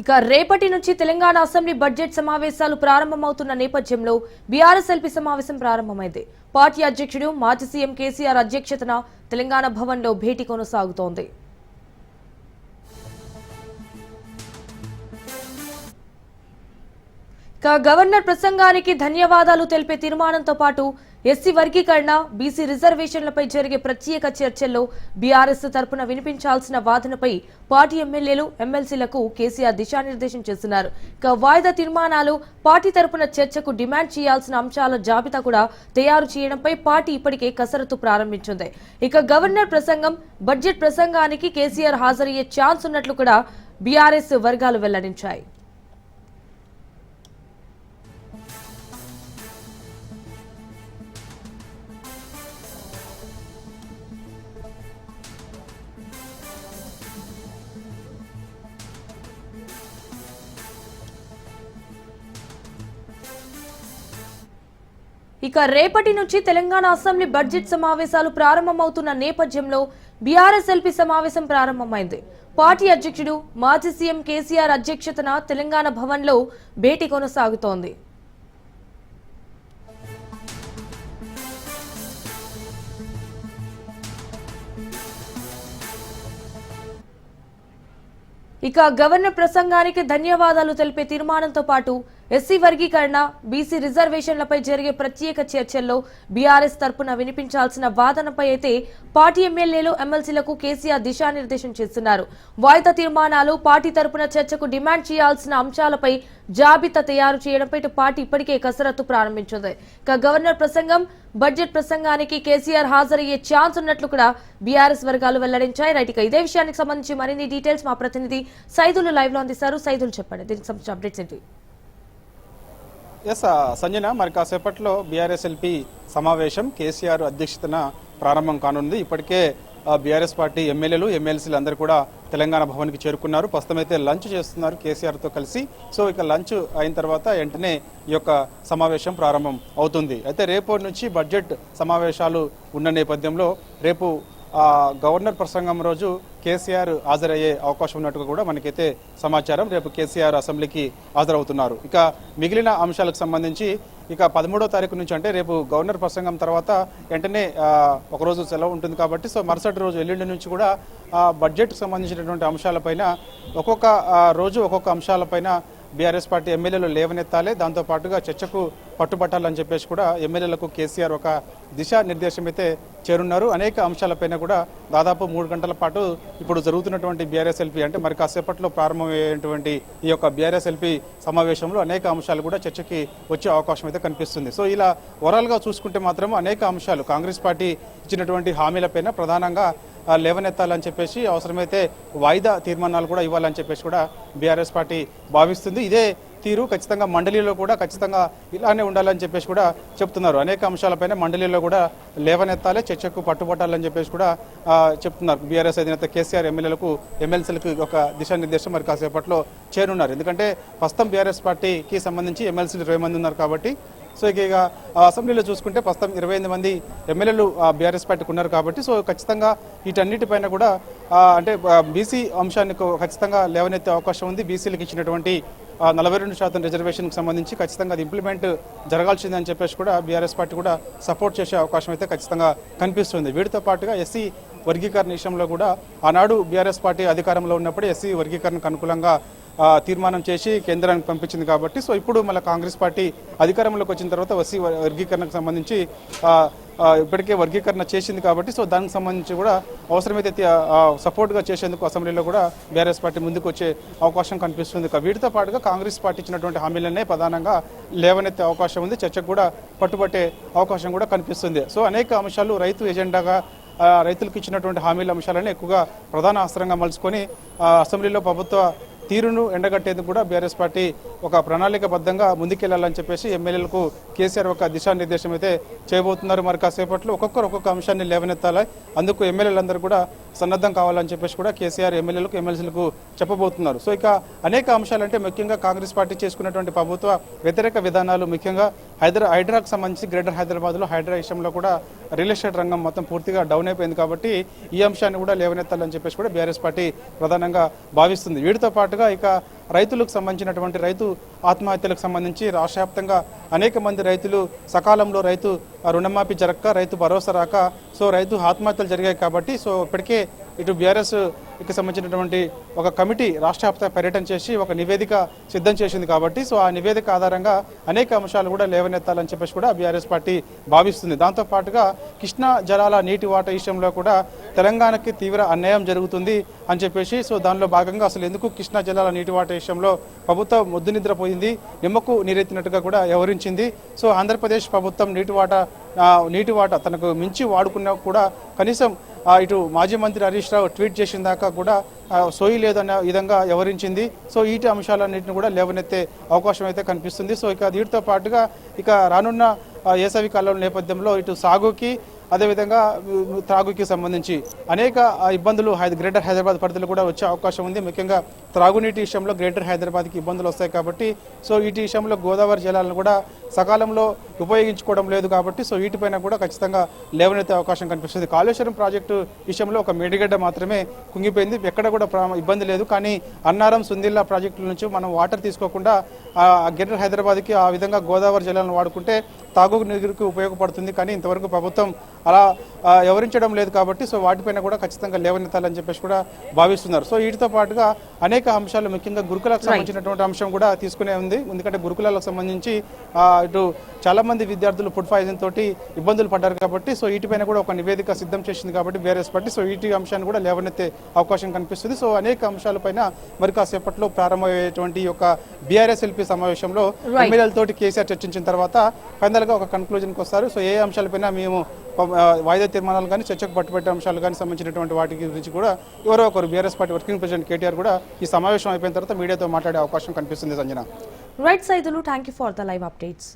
ఇక రేపటి నుంచి తెలంగాణ అసెంబ్లీ బడ్జెట్ సమావేశాలు ప్రారంభమవుతున్న నేపథ్యంలో బీఆర్ఎస్ ఎల్పీ సమావేశం ప్రారంభమైంది. పార్టీ అధ్యక్షుడు మాజీ సీఎం కేసీఆర్ అధ్యక్షతన తెలంగాణ భవన్లో భేటీ కొనసాగుతోంది. ఇక గవర్నర్ ప్రసంగానికి ధన్యవాదాలు తెలిపే తీర్మానంతో పాటు ఎస్సీ వర్గీకరణ బీసీ రిజర్వేషన్లపై జరిగే ప్రత్యేక చర్చల్లో బీఆర్ఎస్ తరపున వినిపించాల్సిన వాదనపై పార్టీ ఎమ్మెల్యేలు ఎమ్మెల్సీలకు కేసీఆర్ దిశానిర్దేశం చేస్తున్నారు. ఇక వాయిదా తీర్మానాలు పార్టీ తరపున చర్చకు డిమాండ్ చేయాల్సిన అంశాల జాబితా కూడా తయారు చేయడంపై పార్టీ ఇప్పటికే కసరత్తు ప్రారంభించింది. ఇక గవర్నర్ ప్రసంగం బడ్జెట్ ప్రసంగానికి కేసీఆర్ హాజరయ్యే ఛాన్స్ ఉన్నట్లు కూడా బీఆర్ఎస్ వర్గాలు వెల్లడించాయి. ఇక రేపటి నుంచి తెలంగాణ అసెంబ్లీ బడ్జెట్ సమావేశాలు ప్రారంభమవుతున్న నేపథ్యంలో బీఆర్ఎస్ ఎల్పీ సమావేశం ప్రారంభమైంది. పార్టీ అధ్యక్షుడు మాజీ సీఎం కేసీఆర్ అధ్యక్షతన తెలంగాణ భవన్లో భేటీ కొనసాగుతోంది. ఇక గవర్నర్ ప్రసంగానికి ధన్యవాదాలు తెలిపే తీర్మానంతో పాటు ఎస్సీ వర్గీకరణ బీసీ రిజర్వేషన్లపై జరిగే ప్రత్యేక చర్చల్లో బీఆర్ఎస్ తరపున వినిపించాల్సిన వాదనపై అయితే పార్టీ ఎమ్మెల్యేలు ఎమ్మెల్సీలకు కేసీఆర్ దిశానిర్దేశం చేస్తున్నారు. వాయిదా తీర్మానాలు పార్టీ తరపున చర్చకు డిమాండ్ చేయాల్సిన అంశాలపై జాబితా తయారు చేయడంపై పార్టీ ఇప్పటికే కసరత్తు ప్రారంభించింది. ఇక గవర్నర్ ప్రసంగం బడ్జెట్ ప్రసంగానికి కేసీఆర్ హాజరయ్యే ఛాన్స్ ఉన్నట్లు కూడా బీఆర్ఎస్ వర్గాలు వెల్లడించాయి. రైట్ ఇక ఇదే విషయానికి సంబంధించి మరిన్ని డీటెయిల్స్ మా ప్రతినిధి సైదులు లైవ్లో అందిస్తారు. సైదులు చెప్పండి. దీనికి సంబంధించిన అప్డేట్స్ ఏంటి? ఎస్ సంజన మరి కాసేపట్లో బీఆర్ఎస్ఎల్పి సమావేశం కేసీఆర్ అధ్యక్షతన ప్రారంభం కానుంది. ఇప్పటికే బీఆర్ఎస్ పార్టీ ఎమ్మెల్యేలు ఎమ్మెల్సీలు అందరూ కూడా తెలంగాణ భవన్కి చేరుకున్నారు. ప్రస్తుతం అయితే లంచ్ చేస్తున్నారు కేసీఆర్తో కలిసి. సో ఇక లంచ్ అయిన తర్వాత వెంటనే ఈ యొక్క సమావేశం ప్రారంభం అవుతుంది. అయితే రేపు నుంచి బడ్జెట్ సమావేశాలు ఉన్న నేపథ్యంలో రేపు గవర్నర్ ప్రసంగం రోజు కేసీఆర్ హాజరయ్యే అవకాశం ఉన్నట్టుగా కూడా మనకైతే సమాచారం. రేపు కేసీఆర్ అసెంబ్లీకి హాజరవుతున్నారు. ఇక మిగిలిన అంశాలకు సంబంధించి ఇక పదమూడో తారీఖు నుంచి అంటే రేపు గవర్నర్ ప్రసంగం తర్వాత వెంటనే ఒకరోజు సెలవు ఉంటుంది కాబట్టి సో మరుసటి రోజు ఎల్లుండి నుంచి కూడా ఆ, బడ్జెట్కి సంబంధించినటువంటి అంశాలపైన ఒక్కొక్క రోజు ఒక్కొక్క అంశాలపైన బీఆర్ఎస్ పార్టీ ఎమ్మెల్యేలు లేవనెత్తాలి. దాంతో పాటుగా చర్చకు పట్టుబట్టాలని చెప్పేసి కూడా ఎమ్మెల్యేలకు కేసీఆర్ ఒక దిశానిర్దేశం అయితే చేరున్నారు. అనేక అంశాలపైన కూడా దాదాపు మూడు గంటల పాటు ఇప్పుడు జరుగుతున్నటువంటి బీఆర్ఎస్ ఎల్పీ అంటే మరి కాసేపట్లో ప్రారంభమయ్యేటువంటి ఈ యొక్క బీఆర్ఎస్ ఎల్పీ సమావేశంలో అనేక అంశాలు కూడా చర్చకి వచ్చే అవకాశం అయితే కనిపిస్తుంది. సో ఇలా ఓవరాల్గా చూసుకుంటే మాత్రం అనేక అంశాలు కాంగ్రెస్ పార్టీ ఇచ్చినటువంటి హామీలపైన ప్రధానంగా లేవనెత్తాలని చెప్పేసి అవసరమైతే వాయిదా తీర్మానాలు కూడా ఇవ్వాలని చెప్పేసి కూడా బీఆర్ఎస్ పార్టీ భావిస్తుంది. ఇదే తీరు ఖచ్చితంగా మండలిలో కూడా ఖచ్చితంగా ఇలానే ఉండాలని చెప్పేసి కూడా చెప్తున్నారు. అనేక అంశాలపైన మండలిలో కూడా లేవనెత్తాలి చర్చకు పట్టుబట్టాలని చెప్పేసి కూడా చెప్తున్నారు. బీఆర్ఎస్ అధినేత కేసీఆర్ ఎమ్మెల్యేలకు ఎమ్మెల్సీలకు ఒక దిశానిర్దేశం మరి కాసేపట్లో చేరున్నారు. ఎందుకంటే ప్రస్తుతం బీఆర్ఎస్ పార్టీకి సంబంధించి ఎమ్మెల్సీలు ఇరవై మంది ఉన్నారు కాబట్టి సో ఇక ఇక అసెంబ్లీలో చూసుకుంటే ప్రస్తుతం ఇరవై ఎనిమిది మంది ఎమ్మెల్యేలు బీఆర్ఎస్ పార్టీకి ఉన్నారు కాబట్టి సో ఖచ్చితంగా వీటన్నిటిపైన కూడా అంటే బీసీ అంశాన్ని ఖచ్చితంగా లేవనెత్తే అవకాశం ఉంది. బీసీలకు ఇచ్చినటువంటి నలభై రెండు శాతం రిజర్వేషన్కి సంబంధించి ఖచ్చితంగా అది ఇంప్లిమెంట్ జరగాల్సిందని చెప్పేసి కూడా బీఆర్ఎస్ పార్టీ కూడా సపోర్ట్ చేసే అవకాశం అయితే ఖచ్చితంగా కనిపిస్తుంది. వీటితో పాటుగా ఎస్సీ వర్గీకరణ విషయంలో కూడా ఆనాడు బీఆర్ఎస్ పార్టీ అధికారంలో ఉన్నప్పుడు ఎస్సీ వర్గీకరణకు అనుకూలంగా తీర్మానం చేసి కేంద్రానికి పంపించింది కాబట్టి సో ఇప్పుడు మళ్ళీ కాంగ్రెస్ పార్టీ అధికారంలోకి వచ్చిన తర్వాత ఎస్సీ వర్గీకరణకు సంబంధించి ఇప్పటికే వర్గీకరణ చేసింది కాబట్టి సో దానికి సంబంధించి కూడా అవసరమైతే సపోర్ట్గా చేసేందుకు అసెంబ్లీలో కూడా బీఆర్ఎస్ పార్టీ ముందుకు వచ్చే అవకాశం కనిపిస్తుంది. వీటితో పాటుగా కాంగ్రెస్ పార్టీ ఇచ్చినటువంటి హామీలనే ప్రధానంగా లేవనెత్తే అవకాశం ఉంది. చర్చకు కూడా పట్టుబట్టే అవకాశం కూడా కనిపిస్తుంది. సో అనేక అంశాలు రైతు ఎజెండాగా రైతులకు ఇచ్చినటువంటి హామీల అంశాలను ఎక్కువగా ప్రధాన అస్త్రంగా మలుచుకొని అసెంబ్లీలో ప్రభుత్వ తీరును ఎండగట్టేందుకు కూడా బీఆర్ఎస్ పార్టీ ఒక ప్రణాళికబద్ధంగా ముందుకెళ్ళాలని చెప్పేసి ఎమ్మెల్యేలకు కేసీఆర్ ఒక దిశానిర్దేశం అయితే చేయబోతున్నారు. మరి కాసేపట్లో ఒక్కొక్కరు ఒక్కొక్క అంశాన్ని లేవనెత్తాలి. అందుకు ఎమ్మెల్యేలందరూ కూడా సన్నద్ధం కావాలని చెప్పేసి కూడా కేసీఆర్ ఎమ్మెల్యేలకు ఎమ్మెల్సీలకు చెప్పబోతున్నారు. సో ఇక అనేక అంశాలంటే ముఖ్యంగా కాంగ్రెస్ పార్టీ చేసుకున్నటువంటి ప్రభుత్వ వ్యతిరేక విధానాలు ముఖ్యంగా హైదరా హైడ్రాకు సంబంధించి గ్రేటర్ హైదరాబాద్లో హైడ్రా విషయంలో కూడా రియల్ ఎస్టేట్ రంగం మొత్తం పూర్తిగా డౌన్ అయిపోయింది కాబట్టి ఈ అంశాన్ని కూడా లేవనెత్తాలని చెప్పేసి కూడా బీఆర్ఎస్ పార్టీ ప్రధానంగా భావిస్తుంది. వీటితో పాటుగా ఇక రైతులకు సంబంధించినటువంటి రైతు ఆత్మహత్యలకు సంబంధించి రాష్ట్ర వ్యాప్తంగా అనేక మంది రైతులు సకాలంలో రైతు రుణమాఫీ జరగక రైతు భరోసా రాక సో రైతు ఆత్మహత్యలు జరిగాయి కాబట్టి సో ఇప్పటికే ఇటు బీఆర్ఎస్ కి సంబంధించినటువంటి ఒక కమిటీ రాష్ట్ర పర్యటన చేసి ఒక నివేదిక సిద్ధం చేసింది కాబట్టి సో ఆ నివేదిక ఆధారంగా అనేక అంశాలు కూడా లేవనెత్తాలని చెప్పేసి కూడా బీఆర్ఎస్ పార్టీ భావిస్తుంది. దాంతో పాటుగా కృష్ణా జలాల నీటి వాటా విషయంలో కూడా తెలంగాణకి తీవ్ర అన్యాయం జరుగుతుంది అని చెప్పేసి సో దానిలో భాగంగా అసలు ఎందుకు కృష్ణా జలాల నీటి వాటా విషయంలో ప్రభుత్వం ముద్దు నిద్రపోయింది నిమ్మకు నీరెత్తినట్టుగా కూడా వ్యవహరించింది. సో ఆంధ్రప్రదేశ్ ప్రభుత్వం నీటి వాటా నీటి వాటా తనకు మించి వాడుకున్నా కూడా కనీసం ఇటు మాజీ మంత్రి హరీష్ రావు ట్వీట్ చేసిన దాకా కూడా సోయి లేదన్న విధంగా వివరించింది సో ఈటి అంశాలన్నింటిని కూడా లేవనెత్తే అవకాశం అయితే కనిపిస్తుంది. సో ఇక వీటితో పాటుగా ఇక రానున్న వేసవి కాలం నేపథ్యంలో ఇటు సాగుకి అదేవిధంగా త్రాగుకి సంబంధించి అనేక ఇబ్బందులు హైద గ్రేటర్ హైదరాబాద్ పరిధిలో కూడా వచ్చే అవకాశం ఉంది. ముఖ్యంగా త్రాగునీటి విషయంలో గ్రేటర్ హైదరాబాద్కి ఇబ్బందులు వస్తాయి కాబట్టి సో వీటి విషయంలో గోదావరి జలాలను కూడా సకాలంలో ఉపయోగించుకోవడం లేదు కాబట్టి సో వీటిపైన కూడా ఖచ్చితంగా లేవనెత్తే అవకాశం కనిపిస్తుంది. కాళేశ్వరం ప్రాజెక్టు విషయంలో ఒక మేడిగడ్డ మాత్రమే కుంగిపోయింది. ఎక్కడ కూడా ప్రా- ఇబ్బంది లేదు. కానీ అన్నారం సుందిల్లా ప్రాజెక్టుల నుంచి మనం వాటర్ తీసుకోకుండా గ్రేటర్ హైదరాబాద్కి ఆ విధంగా గోదావరి జలాలను వాడుకుంటే తాగు నీరుకి ఉపయోగపడుతుంది. కానీ ఇంతవరకు ప్రభుత్వం అలా ఆ, వ్యవహరించడం లేదు కాబట్టి సో వాటిపైన కూడా ఖచ్చితంగా లేవనెత్తాలని చెప్పేసి కూడా భావిస్తున్నారు. సో వీటితో పాటుగా అనేక అంశాలు ముఖ్యంగా గురుకులకు సంబంధించినటువంటి అంశం కూడా తీసుకునే ఉంది. ఎందుకంటే గురుకులాలకు సంబంధించి ఇటు చాలా మంది విద్యార్థులు ఫుడ్ పాయిజన్ తోటి ఇబ్బందులు పడ్డారు కాబట్టి సో వీటిపైన కూడా ఒక నివేదిక సిద్ధం చేసింది కాబట్టి బీఆర్ఎస్ పార్టీ సో వీటి అంశాన్ని కూడా లేవనెత్తే అవకాశం కనిపిస్తుంది. సో అనేక అంశాలపైన మరి కాసేపట్లో ప్రారంభమయ్యేటువంటి యొక్క బీఆర్ఎస్ ఎల్పీ సమావేశంలో. ఎమ్మెల్యేలతోటి కేసీఆర్ చర్చించిన తర్వాత ఫైనల్గా ఒక కన్క్లూజన్కి వస్తారు. సో ఏ అంశాలపైన మేము వాయిదా తీర్మానాలు కానీ చర్చకు పట్టుబెట్టే అంశాలు కానీ సంబంధించినటువంటి వాటి గురించి కూడా ఎవరో ఒకరు BRS party working president KTR కూడా ఈ సమావేశం అయిపోయిన తర్వాత మీడియాతో మాట్లాడే అవకాశం కనిపిస్తుంది Sanjana. Right Saidulu thank you for the live updates